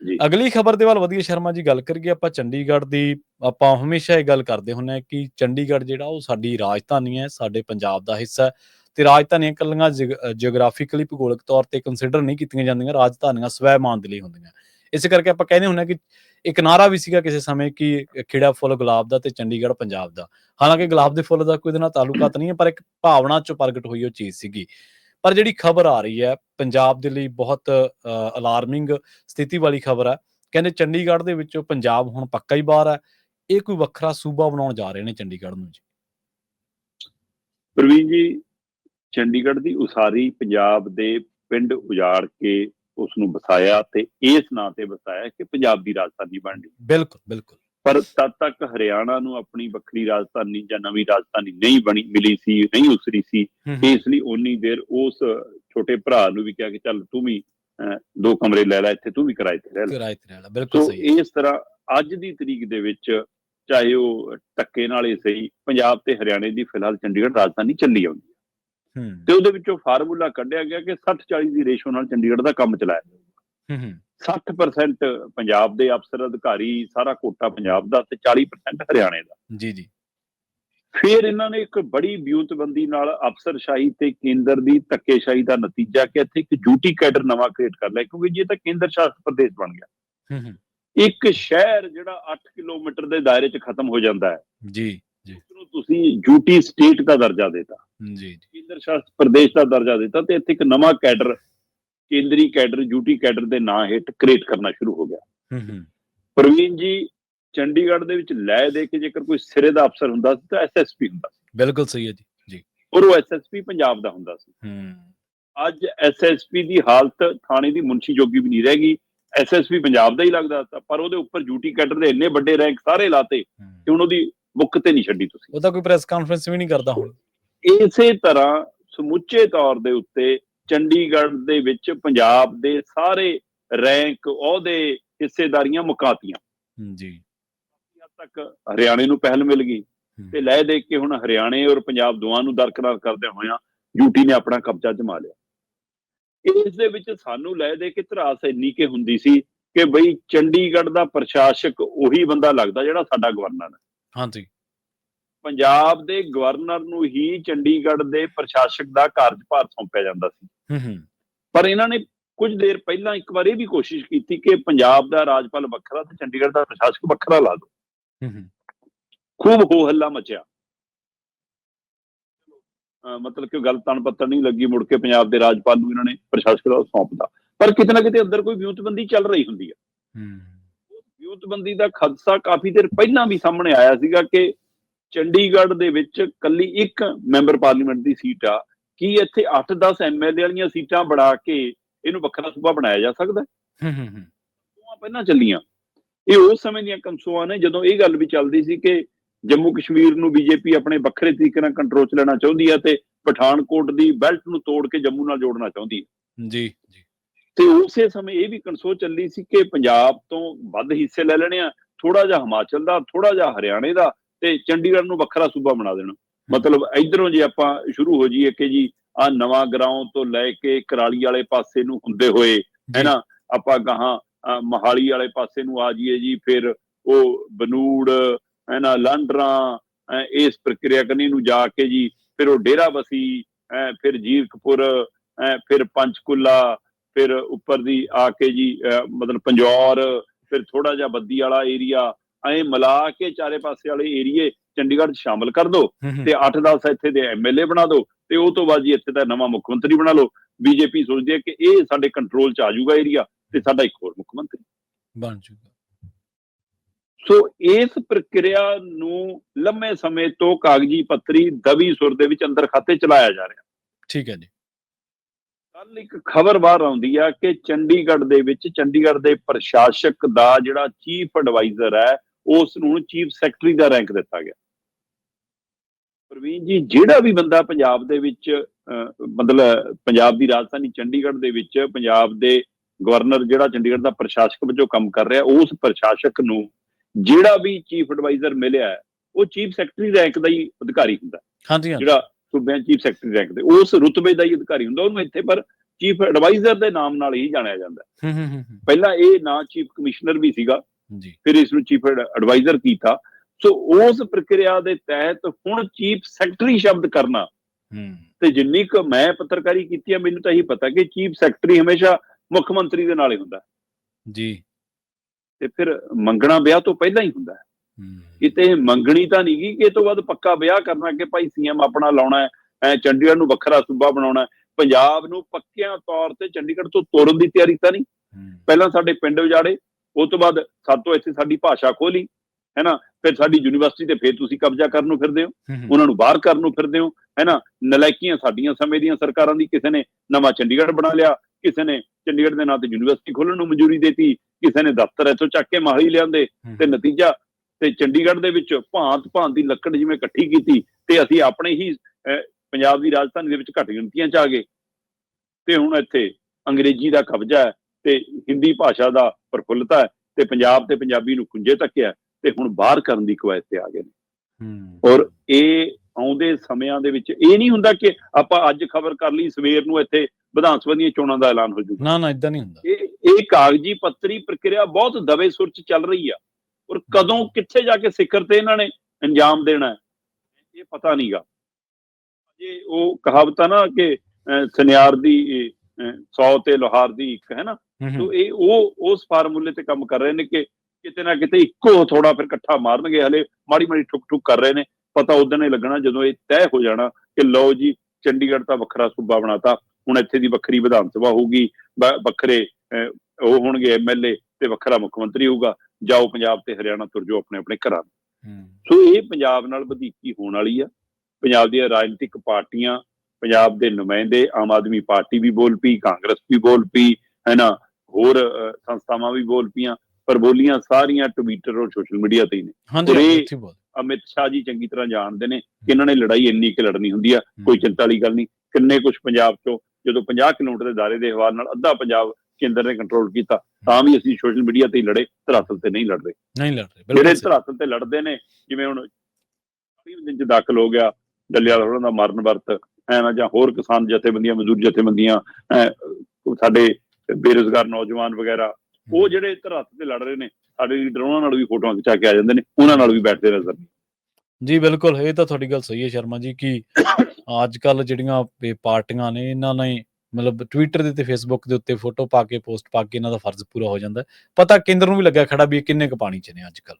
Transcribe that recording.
ਅਗਲੀ ਖਬਰ ਦੇ ਵੱਲ ਵਧੀਆ ਸ਼ਰਮਾ ਜੀ ਗੱਲ ਕਰੀਏ, ਆਪਾਂ ਚੰਡੀਗੜ੍ਹ ਦੀ, ਆਪਾਂ ਹਮੇਸ਼ਾ ਇਹ ਗੱਲ ਕਰਦੇ ਹੁੰਨੇ ਆ ਕਿ ਚੰਡੀਗੜ੍ਹ ਜਿਹੜਾ ਉਹ ਸਾਡੀ ਰਾਜਧਾਨੀ ਹੈ, ਸਾਡੇ ਪੰਜਾਬ ਦਾ ਹਿੱਸਾ ਹੈ ਤੇ ਰਾਜਧਾਨੀਆਂ ਇਕੱਲੀਆਂ ਜੀਓਗ੍ਰਾਫਿਕਲੀ ਭੂਗੋਲਿਕ ਤੌਰ ਤੇ ਕੰਸੀਡਰ ਨਹੀਂ ਕੀਤੀਆਂ ਜਾਂਦੀਆਂ, ਰਾਜਧਾਨੀਆਂ ਸਵੈਮਾਨ ਦੇ ਲਈ ਹੁੰਦੀਆਂ। ਇਸ ਕਰਕੇ ਆਪਾਂ ਕਹਿੰਦੇ ਹੁੰਨੇ ਆ ਕਿ ਇੱਕ ਨਾਰਾ ਵੀ ਸੀਗਾ ਕਿਸੇ ਸਮੇਂ ਕਿ ਖਿੜਾ ਫੁੱਲ ਗੁਲਾਬ ਦਾ ਤੇ ਚੰਡੀਗੜ੍ਹ ਪੰਜਾਬ ਦਾ। ਹਾਲਾਂਕਿ ਗੁਲਾਬ ਦੇ ਫੁੱਲ ਦਾ ਕੋਈ ਨਾਲ ਤਾਲੁਕਾਤ ਨਹੀਂ ਹੈ, ਪਰ ਇੱਕ ਭਾਵਨਾ ਚੋਂ ਪ੍ਰਗਟ ਹੋਈ ਉਹ ਚੀਜ਼ ਸੀਗੀ। ਪਰ ਜਿਹੜੀ ਖਬਰ ਆ ਰਹੀ ਹੈ ਪੰਜਾਬ ਦੇ ਲਈ ਬਹੁਤ ਅਲਾਰਮਿੰਗ ਸਥਿਤੀ ਵਾਲੀ ਖਬਰ ਹੈ। ਕਹਿੰਦੇ ਚੰਡੀਗੜ੍ਹ ਦੇ ਵਿੱਚੋਂ ਪੰਜਾਬ ਹੁਣ ਪੱਕਾ ਹੀ ਬਾਹਰ ਹੈ। ਇਹ ਕੋਈ ਵੱਖਰਾ ਸੂਬਾ ਬਣਾਉਣ ਜਾ ਰਹੇ ਨੇ ਚੰਡੀਗੜ੍ਹ ਨੂੰ ਜੀ। ਪ੍ਰਵੀਨ ਜੀ ਚੰਡੀਗੜ੍ਹ ਦੀ ਉਸਾਰੀ ਪੰਜਾਬ ਦੇ ਪਿੰਡ ਉਜਾੜ ਕੇ ਉਸ ਨੂੰ ਵਸਾਇਆ ਤੇ ਇਸ ਨਾਂ ਤੇ ਵਸਾਇਆ ਕਿ ਪੰਜਾਬ ਦੀ ਰਾਜਧਾਨੀ ਬਣ ਗਈ। ਬਿਲਕੁਲ ਬਿਲਕੁਲ। ਪਰ ਤਦ ਤੱਕ ਹਰਿਆਣਾ ਨੂੰ ਆਪਣੀ ਵੱਖਰੀ ਰਾਜਧਾਨੀ ਜਾਂ ਨਵੀਂ ਰਾਜਧਾਨੀ ਨਹੀਂ ਬਣੀ ਮਿਲੀ ਸੀ ਨਹੀਂ ਉਸਰੀ ਸੀ ਇਸ ਲਈ ਉਨੀ ਦੇਰ ਉਸ ਛੋਟੇ ਭਰਾ ਨੂੰ ਵੀ ਕਿਹਾ ਕਿ ਚੱਲ ਤੂੰ ਵੀ ਦੋ ਕਮਰੇ ਲੈ ਲੈ ਇੱਥੇ ਤੂੰ ਵੀ ਕਿਰਾਏ ਤੇ ਰਹਿ ਲੈ। ਕਿਰਾਏ ਤੇ ਰਹਿ ਲੈ ਬਿਲਕੁਲ ਸਹੀ ਇਸ ਤਰ੍ਹਾਂ ਅੱਜ ਦੀ ਤਰੀਕ ਦੇ ਵਿੱਚ ਚਾਹੇ ਉਹ ਟੱਕੇ ਨਾਲ ਹੀ ਸਹੀ ਪੰਜਾਬ ਤੇ ਹਰਿਆਣੇ ਦੀ ਫਿਲਹਾਲ ਚੰਡੀਗੜ੍ਹ ਰਾਜਧਾਨੀ ਚੱਲੀ ਆਉਂਦੀ ਹੈ। ਤੇ ਉਹਦੇ ਵਿੱਚੋਂ ਫਾਰਮੂਲਾ ਕੱਢਿਆ ਗਿਆ ਕਿ 60 40 ਦੀ ਰੇਸ਼ੋ ਨਾਲ ਚੰਡੀਗੜ੍ਹ ਦਾ ਕੰਮ ਚਲਾਇਆ ਜਾਊਗਾ। ਹੂੰ ਹੂੰ 60% ਪੰਜਾਬ ਦੇ ਅਫਸਰ ਅਧਿਕਾਰੀ ਸਾਰਾ ਕੋਟਾ ਪੰਜਾਬ ਦਾ ਤੇ 40% ਹਰਿਆਣੇ ਦਾ। ਜੀ ਜੀ। ਫਿਰ ਇਹਨਾਂ ਨੇ ਇੱਕ ਬੜੀ ਵਿਉਂਤਬੰਦੀ ਨਾਲ ਅਫਸਰਸ਼ਾਹੀ ਤੇ ਕੇਂਦਰ ਦੀ ਧੱਕੇਸ਼ਾਹੀ ਦਾ ਨਤੀਜਾ ਕਿ ਇੱਥੇ ਇੱਕ ਡਿਊਟੀ ਕੈਡਰ ਨਵਾਂ ਕ੍ਰੀਏਟ ਕਰ ਲਿਆ ਕਿਉਂਕਿ ਜੇ ਤਾਂ ਕੇਂਦਰ ਸ਼ਾਸਤ ਪ੍ਰਦੇਸ਼ ਬਣ ਗਿਆ। ਹੂੰ ਹੂੰ। ਇੱਕ ਸ਼ਹਿਰ ਜਿਹੜਾ 8 ਕਿਲੋਮੀਟਰ ਦੇ ਦਾਇਰੇ 'ਚ ਖਤਮ ਹੋ ਜਾਂਦਾ ਹੈ ਜੀ ਉਸਨੂੰ ਤੁਸੀਂ ਡਿਊਟੀ ਸਟੇਟ ਦਾ ਦਰਜਾ ਦੇਤਾ। ਜੀ ਜੀ। ਕੇਂਦਰ ਸ਼ਾਸਤ ਪ੍ਰਦੇਸ਼ ਦਾ ਦਰਜਾ ਦਿੱਤਾ ਤੇ ਇੱਥੇ ਇੱਕ ਨਵਾਂ ਕੈਡਰ ਕੇਂਦਰੀ ਕੈਡਰ ਡਿਊਟੀ ਕੈਡਰ ਦੇ ਨਾਂ ਹੇਠ ਕ੍ਰੀਏਟ ਕਰਨਾ ਸ਼ੁਰੂ ਹੋ ਗਿਆ। ਹੂੰ ਹੂੰ। ਪ੍ਰਵੀਨ ਜੀ ਚੰਡੀਗੜ੍ਹ ਦੇ ਵਿੱਚ ਲੈ ਦੇ ਕੇ ਜੇਕਰ ਕੋਈ ਸਿਰੇ ਦਾ ਅਫਸਰ ਹੁੰਦਾ ਸੀ ਤਾਂ ਐਸਐਸਪੀ ਹੁੰਦਾ ਸੀ। ਬਿਲਕੁਲ ਸਹੀ ਹੈ ਜੀ ਜੀ। ਔਰ ਉਹ ਐਸਐਸਪੀ ਪੰਜਾਬ ਦਾ ਹੁੰਦਾ ਸੀ। ਹੂੰ। ਅੱਜ ਐਸਐਸਪੀ ਦੀ ਹਾਲਤ ਥਾਣੇ ਦੀ ਮੁੰਸ਼ੀ ਜੋਗੀ ਵੀ ਨਹੀਂ ਰਹਿ ਗਈ। ਐਸਐਸਪੀ ਪੰਜਾਬ ਦਾ ਹੀ ਲੱਗਦਾ ਤਾਂ ਪਰ ਉਹਦੇ ਉੱਪਰ ਡਿਊਟੀ ਕੈਡਰ ਦੇ ਇੰਨੇ ਵੱਡੇ ਰੈਂਕ ਸਾਰੇ ਲਾਤੇ ਕਿ। ਹੁਣ ਉਹਦੀ ਮੁੱਖ ਤੇ ਨਹੀਂ ਛੱਡੀ ਤੁਸੀਂ। ਉਹ ਤਾਂ ਕੋਈ ਪ੍ਰੈਸ ਕਾਨਫਰੰਸ ਵੀ ਨਹੀਂ ਕਰਦਾ ਹੁਣ। ਇਸੇ ਤਰ੍ਹਾਂ ਸਮੁੱਚੇ ਤੌਰ ਦੇ ਉੱਤੇ ਚੰਡੀਗੜ੍ਹ ਦੇ ਵਿੱਚ ਪੰਜਾਬ ਦੇ ਸਾਰੇ ਰੈਂਕ ਅਹੁਦੇ ਹਿੱਸੇਦਾਰੀਆਂ ਮੁਕਾਤੀਆਂ। ਜੀ। ਤੱਕ ਹਰਿਆਣੇ ਨੂੰ ਪਹਿਲ ਮਿਲ ਗਈ। ਤੇ ਲੈ ਦੇ ਕੇ ਹੁਣ ਹਰਿਆਣੇ ਔਰ ਪੰਜਾਬ ਦੋਵਾਂ ਨੂੰ ਦਰਕਰਾਰ ਕਰਦੇ ਹੋਇਆਂ ਯੂਟੀ ਨੇ ਆਪਣਾ ਕਬਜ਼ਾ ਜਮਾ ਲਿਆ। ਇਸ ਦੇ ਵਿੱਚ ਸਾਨੂੰ ਲੈ ਦੇ ਕੇ ਧਰਾਸ ਇੰਨੀ ਕਿ ਹੁੰਦੀ ਸੀ ਕਿ ਬਈ ਚੰਡੀਗੜ੍ਹ ਦਾ ਪ੍ਰਸ਼ਾਸਕ ਉਹੀ ਬੰਦਾ ਲੱਗਦਾ ਜਿਹੜਾ ਸਾਡਾ ਗਵਰਨਰ ਹੈ। ਹਾਂਜੀ। ਪੰਜਾਬ ਦੇ ਗਵਰਨਰ ਨੂੰ ਹੀ ਚੰਡੀਗੜ੍ਹ ਦੇ ਪ੍ਰਸ਼ਾਸਕ ਦਾ ਕਾਰਜਭਾਰ ਸੌਂਪਿਆ ਜਾਂਦਾ ਸੀ। ਹੂੰ ਪਰ ਇਹਨਾਂ ਨੇ ਕੁਝ ਦੇਰ ਪਹਿਲਾਂ ਇੱਕ ਵਾਰ ਇਹ ਵੀ ਕੋਸ਼ਿਸ਼ ਕੀਤੀ ਕਿ ਪੰਜਾਬ ਦਾ ਰਾਜਪਾਲ ਵੱਖਰਾ ਤੇ ਚੰਡੀਗੜ੍ਹ ਦਾ ਪ੍ਰਸ਼ਾਸਕ ਵੱਖਰਾ ਲਾ ਦਿਓ ਹੂੰ ਖੂਬ ਹੋ ਹੱਲਾ ਮਚਿਆ। ਮਤਲਬ ਕਿ ਗੱਲ ਤਣ ਪੱਤਰ ਨਹੀਂ ਲੱਗੀ ਮੁੜ ਕੇ ਪੰਜਾਬ ਦੇ ਰਾਜਪਾਲ ਨੂੰ ਇਹਨਾਂ ਨੇ ਪ੍ਰਸ਼ਾਸਕ ਦਾ ਸੌਂਪਦਾ ਪਰ ਕਿਤੇ ਨਾ ਕਿਤੇ ਅੰਦਰ ਕੋਈ ਵਿਉਂਤਬੰਦੀ ਚੱਲ ਰਹੀ ਹੁੰਦੀ ਹੈ ਹੂੰ। ਵਿਉਂਤਬੰਦੀ ਦਾ ਖਦਸ਼ਾ ਕਾਫੀ ਦੇਰ ਪਹਿਲਾਂ ਵੀ ਸਾਹਮਣੇ ਆਇਆ ਸੀਗਾ ਕਿ ਚੰਡੀਗੜ੍ਹ ਦੇ ਵਿੱਚ ਕੱਲੀ ਇੱਕ ਮੈਂਬਰ ਪਾਰਲੀਮੈਂਟ ਦੀ ਸੀਟ ਆ। ਕੀ ਇੱਥੇ 8-10 ਐਮਐਲਏ ਵਾਲੀਆਂ ਸੀਟਾਂ ਬਣਾ ਕੇ ਇਹਨੂੰ ਵੱਖਰਾ ਸੂਬਾ ਬਣਾਇਆ ਜਾ ਸਕਦਾ? ਹੈ? ਹੂੰ ਹੂੰ। ਪਹਿਲਾਂ ਚੱਲੀਆਂ। ਇਹ ਉਸ ਸਮੇਂ ਦੀਆਂ ਕੰਸੂਆਂ ਨੇ ਜਦੋਂ ਇਹ ਗੱਲ ਵੀ ਚੱਲਦੀ ਸੀ ਕਿ ਜੰਮੂ ਕਸ਼ਮੀਰ ਨੂੰ ਬੀਜੇਪੀ ਆਪਣੇ ਵੱਖਰੇ ਤਰੀਕੇ ਨਾਲ ਕੰਟਰੋਲ ਚ ਲੈਣਾ ਚਾਹੁੰਦੀ ਹੈ ਤੇ ਪਠਾਨਕੋਟ ਦੀ ਬੈਲਟ ਨੂੰ ਤੋੜ ਕੇ ਜੰਮੂ ਨਾਲ ਜੋੜਨਾ ਚਾਹੁੰਦੀ ਹੈ ਜੀ ਜੀ। ਤੇ ਉਸੇ ਸਮੇਂ ਇਹ ਵੀ ਕੰਸੋ ਚੱਲੀ ਸੀ ਕਿ ਪੰਜਾਬ ਤੋਂ ਵੱਧ ਹਿੱਸੇ ਲੈ ਲੈਣੇ ਆ। ਥੋੜਾ ਜਿਹਾ ਹਿਮਾਚਲ ਦਾ ਥੋੜਾ ਜਿਹਾ ਹਰਿਆਣੇ ਦਾ ਤੇ ਚੰਡੀਗੜ੍ਹ ਨੂੰ ਵੱਖਰਾ ਸੂਬਾ ਬਣਾ ਦੇਣਾ। ਮਤਲਬ ਇਧਰੋਂ ਜੇ ਆਪਾਂ ਸ਼ੁਰੂ ਹੋ ਜਾਈਏ ਕਿ ਜੀ ਆ ਨਵਾਂ ਗਰਾਉਂ ਤੋਂ ਲੈ ਕੇ ਕਰਾਲੀ ਵਾਲੇ ਪਾਸੇ ਨੂੰ ਹੁੰਦੇ ਹੋਏ ਹੈ ਨਾ ਆਪਾਂ ਗਾਹਾਂ ਮਹਾਲੀ ਵਾਲੇ ਪਾਸੇ ਨੂੰ ਆ ਜਾਈਏ ਜੀ ਫਿਰ ਉਹ ਬਨੂੜ ਹੈ ਨਾ ਲਾਂਡਰਾਂ ਇਸ ਪ੍ਰਕਿਰਿਆ ਕਰਨੀ ਨੂੰ ਜਾ ਕੇ ਜੀ ਫਿਰ ਉਹ ਡੇਰਾ ਬਸੀ ਫਿਰ ਜੀਰਕਪੁਰ ਫਿਰ ਪੰਚਕੁਲਾ ਫਿਰ ਉੱਪਰ ਦੀ ਆ ਕੇ ਜੀ ਮਤਲਬ ਪੰਜੌਰ ਫਿਰ ਥੋੜਾ ਜਿਹਾ ਬੱਦੀ ਵਾਲਾ ਏਰੀਆ ਐ ਮਿਲਾ ਕੇ ਚਾਰੇ ਪਾਸੇ ਵਾਲੇ ਏਰੀਏ ਚੰਡੀਗੜ੍ਹ 'ਚ ਸ਼ਾਮਲ ਕਰ ਦਿਓ ਹੂੰ ਤੇ 8-10 ਇੱਥੇ ਦੇ ਐਮਐਲਏ ਬਣਾ ਦਿਓ ਤੇ ਉਹ ਤੋਂ ਬਾਅਦ ਜੀ ਇੱਥੇ ਦਾ ਨਵਾਂ ਮੁੱਖ ਮੰਤਰੀ ਬਣਾ ਲਓ। ਬੀਜੇਪੀ ਸੋਚਦੀ ਹੈ ਕਿ ਇਹ ਸਾਡੇ ਕੰਟਰੋਲ 'ਚ ਆ ਜਾਊਗਾ ਏਰੀਆ ਤੇ ਸਾਡਾ ਇੱਕ ਹੋਰ ਮੁੱਖ ਮੰਤਰੀ। ਬਣ ਜੂਗਾ ਸੋ ਇਸ ਪ੍ਰਕਿਰਿਆ ਨੂੰ ਲੰਮੇ ਸਮੇਂ ਤੋਂ ਕਾਗਜ਼ੀ ਪੱਤਰੀ ਦਵੀ ਸੁਰ ਦੇ ਵਿੱਚ ਅੰਦਰ ਖਾਤੇ ਚਲਾਇਆ ਜਾ ਰਿਹਾ। ਠੀਕ ਹੈ ਜੀ। ਕੱਲ ਇੱਕ ਖਬਰ ਬਾਹਰ ਆਉਂਦੀ ਆ ਕਿ ਚੰਡੀਗੜ੍ਹ ਦੇ ਵਿੱਚ ਚੰਡੀਗੜ੍ਹ ਦੇ ਪ੍ਰਸ਼ਾਸਕ ਦਾ ਜਿਹੜਾ ਚੀਫ ਐਡਵਾਈਜ਼ਰ ਹੈ ਉਸ ਨੂੰ ਚੀਫ ਸੈਕਟਰੀ ਦਾ ਰੈਂਕ ਦਿੱਤਾ ਗਿਆ। ਪ੍ਰਵੀਨ ਜੀ ਜਿਹੜਾ ਵੀ ਬੰਦਾ ਪੰਜਾਬ ਦੇ ਵਿੱਚ ਮਤਲਬ ਪੰਜਾਬ ਦੀ ਰਾਜਧਾਨੀ ਚੰਡੀਗੜ੍ਹ ਦੇ ਵਿੱਚ ਪੰਜਾਬ ਦੇ ਗਵਰਨਰ ਜਿਹੜਾ ਚੰਡੀਗੜ੍ਹ ਦਾ ਪ੍ਰਸ਼ਾਸਕ ਵਜੋਂ ਕੰਮ ਕਰ ਰਿਹਾ ਉਸ ਪ੍ਰਸ਼ਾਸਕ ਨੂੰ ਜਿਹੜਾ ਵੀ ਚੀਫ ਐਡਵਾਈਜ਼ਰ ਮਿਲਿਆ ਹੈ, ਉਹ ਚੀਫ ਸੈਕਟਰੀ ਰੈਂਕ ਦਾ ਹੀ ਅਧਿਕਾਰੀ ਹੁੰਦਾ। ਹਾਂਜੀ ਹਾਂਜੀ। ਜਿਹੜਾ ਸੂਬਿਆਂ ਚੀਫ ਸੈਕਟਰੀ ਰੈਂਕ ਦੇ ਉਸ ਰੁਤਬੇ ਦਾ ਹੀ ਅਧਿਕਾਰੀ ਹੁੰਦਾ ਉਹਨੂੰ ਇੱਥੇ ਪਰ ਚੀਫ ਐਡਵਾਈਜ਼ਰ ਦੇ ਨਾਮ ਨਾਲ ਹੀ ਜਾਣਿਆ ਜਾਂਦਾ। ਹੈ। ਹੂੰ ਹੂੰ ਹੂੰ। ਹੂੰ, ਪਹਿਲਾਂ ਇਹ ਨਾਂ ਚੀਫ ਕਮਿਸ਼ਨਰ ਵੀ ਸੀਗਾ ਜੀ। ਫਿਰ ਇਸ ਨੂੰ ਚੀਫ ਐਡਵਾਈਜ਼ਰ ਕੀਤਾ। ਸੋ ਉਸ ਪ੍ਰਕਿਰਿਆ ਦੇ ਤਹਿਤ ਹੁਣ ਚੀਫ ਸੈਕਟਰੀ ਸ਼ਬਦ ਕਰਨਾ। ਹੂੰ। ਤੇ ਜਿੰਨੀ ਕੁ ਮੈਂ ਪੱਤਰਕਾਰੀ ਕੀਤੀ ਹੈ ਮੈਨੂੰ ਤਾਂ ਇਹੀ ਪਤਾ ਕਿ ਚੀਫ ਸੈਕਟਰੀ ਹਮੇਸ਼ਾ ਮੁੱਖ ਮੰਤਰੀ ਦੇ ਨਾਲ ਹੀ ਹੁੰਦਾ। ਜੀ। ਤੇ ਫਿਰ ਮੰਗਣਾ ਵਿਆਹ ਤੋਂ ਪਹਿਲਾਂ ਹੀ ਹੁੰਦਾ। ਕਿਤੇ ਮੰਗਣੀ ਤਾਂ ਨਹੀਂ ਗਈ ਕਿ ਇਹ ਤੋਂ ਬਾਅਦ ਪੱਕਾ ਵਿਆਹ ਕਰਨਾ ਕਿ ਭਾਈ ਸੀਐਮ ਆਪਣਾ ਲਾਉਣਾ ਹੈ ਐ ਚੰਡੀਗੜ੍ਹ ਨੂੰ ਵੱਖਰਾ ਸੂਬਾ ਬਣਾਉਣਾ ਪੰਜਾਬ ਨੂੰ ਪੱਕਿਆਂ ਤੌਰ ਤੇ ਚੰਡੀਗੜ੍ਹ ਤੋਂ ਤੋੜਨ ਦੀ ਤਿਆਰੀ ਤਾਂ ਨਹੀਂ ਪਹਿਲਾਂ ਸਾਡੇ ਪਿੰਡ ਉਜਾੜੇ ਉਸ ਤੋਂ ਬਾਅਦ ਸਾਤੋਂ ਇੱਥੇ ਸਾਡੀ ਭਾਸ਼ਾ ਖੋਲੀ ਹੈਨਾ? ਫਿਰ ਸਾਡੀ ਯੂਨੀਵਰਸਿਟੀ ਤੇ ਫਿਰ ਤੁਸੀਂ ਕਬਜ਼ਾ ਕਰਨ ਨੂੰ ਫਿਰਦੇ ਹੋ ਹੂੰ, ਹੂੰ, ਉਹਨਾਂ ਨੂੰ ਬਾਹਰ ਕਰਨ ਨੂੰ ਫਿਰਦੇ ਹੋ ਹੈਨਾ? ਨਲਾਇਕੀਆਂ ਸਾਡੀਆਂ ਸਮੇਂ ਦੀਆਂ ਸਰਕਾਰਾਂ ਦੀ ਕਿਸੇ ਨੇ ਨਵਾਂ ਚੰਡੀਗੜ੍ਹ ਬਣਾ ਲਿਆ ਕਿਸੇ ਨੇ ਚੰਡੀਗੜ੍ਹ ਦੇ ਨਾਂ ਤੇ ਯੂਨੀਵਰਸਿਟੀ ਖੋਲਣ ਨੂੰ ਮਨਜ਼ੂਰੀ ਦਿੱਤੀ ਕਿਸੇ ਨੇ ਦਫ਼ਤਰ ਇੱਥੋਂ ਚੱਕ ਕੇ ਮਾਹੀ ਲਿਆਂਦੇ ਹੂੰ, ਤੇ ਨਤੀਜਾ ਤੇ ਚੰਡੀਗੜ੍ਹ ਦੇ ਵਿੱਚ ਭਾਂਤ ਭਾਂਤ ਦੀ ਲੱਕੜ ਜਿਵੇਂ ਇਕੱਠੀ ਕੀਤੀ ਤੇ ਅਸੀਂ ਆਪਣੇ ਹੀ ਪੰਜਾਬ ਦੀ ਰਾਜਧਾਨੀ ਦੇ ਵਿੱਚ ਘੱਟ ਗਿਣਤੀਆਂ ਚ ਆ ਗਏ। ਤੇ ਹੁਣ ਇੱਥੇ ਅੰਗਰੇਜ਼ੀ ਦਾ ਕਬਜ਼ਾ ਹੈ ਤੇ ਹਿੰਦੀ ਭਾਸ਼ਾ ਦਾ ਪ੍ਰਫੁੱਲਤਾ ਹੈ ਤੇ ਪੰਜਾਬ ਤੇ ਪੰਜਾਬੀ ਨੂੰ ਖੁੰਝੇ ਤੱਕਿਆ ਤੇ ਹੁਣ ਬਾਹਰ ਕਰਨ ਦੀ ਕਵਾਇਦ ਤੇ ਆ ਗਏ ਨੇ। ਹੂੰ, ਔਰ ਇਹ ਆਉਂਦੇ ਸਮਿਆਂ ਦੇ ਵਿੱਚ ਇਹ ਨਹੀਂ ਹੁੰਦਾ ਕਿ ਆਪਾਂ ਅੱਜ ਖਬਰ ਕਰ ਲਈ ਸਵੇਰ ਨੂੰ ਇੱਥੇ ਵਿਧਾਨ ਸਭਾ ਦੀਆਂ ਚੋਣਾਂ ਦਾ ਐਲਾਨ ਹੋ ਜਾਊਗਾ ਨਾ ਨਾ ਇਦਾਂ ਨਹੀਂ ਹੁੰਦਾ। ਇਹ ਇਹ ਕਾਗਜ਼ੀ ਪੱਤਰੀ ਪ੍ਰਕਿਰਿਆ ਬਹੁਤ ਦਵੇ ਸੁਰ ਚ ਚੱਲ ਰਹੀ ਆ। ਔਰ ਕਦੋਂ ਕਿੱਥੇ ਜਾ ਕੇ ਸਿਖਰ ਤੇ ਇਹਨਾਂ ਨੇ ਅੰਜਾਮ ਦੇਣਾ ਹੈ ਇਹ ਪਤਾ ਨਹੀਂਗਾ ਜੇ ਉਹ ਕਹਾਵਤ ਆ ਨਾ ਕਿ ਸੁਨਿਆਰ ਦੀ 100 ਤੇ ਲੋਹਾਰ ਦੀ ਇੱਕ ਹੈ ਨਾ? ਤੋ ਇਹ ਉਹ ਉਸ ਫਾਰਮੂਲੇ ਤੇ ਕੰਮ ਕਰ ਰਹੇ ਨੇ ਕਿ ਕਿਤੇ ਨਾ ਕਿਤੇ ਇੱਕੋ ਥੋੜਾ ਫਿਰ ਇਕੱਠਾ ਮਾਰਨਗੇ ਹਲੇ ਮਾੜੀ ਮਾੜੀ ਠੁਕ ਠੁਕ ਕਰ ਰਹੇ ਨੇ। ਪਤਾ ਉਦੋਂ ਹੀ ਲੱਗਣਾ ਜਦੋਂ ਇਹ ਤੈਅ ਹੋ ਜਾਣਾ ਕਿ ਲਓ ਜੀ ਚੰਡੀਗੜ੍ਹ ਤਾਂ ਵੱਖਰਾ ਸੂਬਾ ਬਣਾਤਾ ਹੁਣ ਇੱਥੇ ਦੀ ਵੱਖਰੀ ਵਿਧਾਨ ਸਭਾ ਹੋਊਗੀ ਵੱਖਰੇ ਉਹ ਹੋਣਗੇ ਐਮਐਲਏ ਤੇ ਵੱਖਰਾ ਮੁੱਖ ਮੰਤਰੀ ਹੋਊਗਾ ਜਾਓ ਪੰਜਾਬ ਤੇ ਹਰਿਆਣਾ ਤੁਰ ਜਾਓ ਆਪਣੇ ਆਪਣੇ ਘਰਾਂ ਨੂੰ। ਸੋ ਇਹ ਪੰਜਾਬ ਨਾਲ ਵਧੀਕੀ ਹੋਣ ਵਾਲੀ ਆ। ਪੰਜਾਬ ਦੀਆਂ ਰਾਜਨੀਤਿਕ ਪਾਰਟੀਆਂ ਪੰਜਾਬ ਦੇ ਨੁਮਾਇੰਦੇ ਆਮ ਆਦਮੀ ਪਾਰਟੀ ਵੀ ਬੋਲ ਪਈ ਕਾਂਗਰਸ ਵੀ ਬੋਲ ਪਈ ਹੈ ਨਾ ਹੋਰ ਸੰਸਥਾਵਾਂ ਵੀ ਬੋਲ ਪਈਆਂ ਪਰ ਬੋਲੀਆਂ ਸਾਰੀਆਂ ਟਵਿੱਟਰ ਔਰ ਸੋਸ਼ਲ ਮੀਡੀਆ ਤੇ ਹੀ ਨੇ। ਹਾਂਜੀ ਅਮਿਤ ਸ਼ਾਹ ਜੀ ਚੰਗੀ ਤਰ੍ਹਾਂ ਜਾਣਦੇ ਨੇ ਕਿ ਇਹਨਾਂ ਨੇ ਲੜਾਈ ਇੰਨੀ ਕਿ ਲੜਨੀ ਹੁੰਦੀ ਆ ਕੋਈ ਚਿੰਤਾ ਵਾਲੀ ਗੱਲ ਨਹੀਂ। ਕਿੰਨੇ ਕੁਝ ਪੰਜਾਬ ਚੋਂ ਜਦੋਂ 50 ਕਿਲੋਮੀਟਰ ਦੇ ਦਾਇਰੇ ਦੇ ਹਵਾਰ ਨਾਲ ਅੱਧਾ ਪੰਜਾਬ ਕੇਂਦਰ ਨੇ ਕੰਟਰੋਲ ਕੀਤਾ ਤਾਂ ਵੀ ਅਸੀਂ ਸੋਸ਼ਲ ਮੀਡੀਆ ਤੇ ਹੀ ਲੜੇ ਧਰਾਤਲ ਤੇ ਨਹੀਂ ਲੜ ਰਹੇ ਨਹੀਂ ਲੜ ਰਹੇ ਜਿਹੜੇ। ਧਰਾਤਲ ਤੇ ਲੜਦੇ ਨੇ ਜਿਵੇਂ ਹੁਣ 20 ਦਿਨ ਚ ਦਾਖਲ ਹੋ ਗਿਆ ਡੱਲਿਆਲ ਹੋਰਾਂ ਦਾ ਮਰਨ ਵਰਤ ਹੈ ਨਾ ਜਾਂ ਹੋਰ ਕਿਸਾਨ ਜਥੇਬੰਦੀਆਂ ਮਜ਼ਦੂਰ ਜਥੇਬੰਦੀਆਂ ਸਾਡੇ ਬੇਰੁਜ਼ਗਾਰ ਨੌਜਵਾਨ ਵਗੈਰਾ ਉਹ ਜਿਹੜੇ ਧਰਾਤਲ ਤੇ ਲੜ ਰਹੇ ਨੇ ਸਾਡੇ ਲੀਡਰ ਉਹਨਾਂ ਨਾਲ ਵੀ ਫੋਟੋਆਂ ਖਿਚਾ ਕੇ ਆ ਜਾਂਦੇ ਨੇ ਉਹਨਾਂ ਨਾਲ ਵੀ ਬੈਠਦੇ ਨਜ਼ਰ। ਜੀ ਬਿਲਕੁਲ ਇਹ ਤਾਂ ਤੁਹਾਡੀ ਗੱਲ ਸਹੀ ਹੈ ਸ਼ਰਮਾ ਜੀ ਕਿ ਅੱਜ ਕੱਲ ਜਿਹੜੀਆਂ ਪਾਰਟੀਆਂ ਨੇ ਇਹਨਾਂ ਨੇ ਮਤਲਬ ਟਵਿੱਟਰ ਦੇ ਤੇ ਫੇਸਬੁੱਕ ਦੇ ਉੱਤੇ ਫੋਟੋ ਪਾ ਕੇ ਪੋਸਟ ਪਾ ਕੇ ਇਹਨਾਂ ਦਾ ਫਰਜ਼ ਪੂਰਾ ਹੋ ਜਾਂਦਾ ਪਤਾ ਕੇਂਦਰ ਨੂੰ ਵੀ ਲੱਗਿਆ ਖੜਾ ਵੀ ਇਹ ਕਿੰਨੇ ਕੁ ਪਾਣੀ ਚ ਨੇ ਅੱਜ ਕੱਲ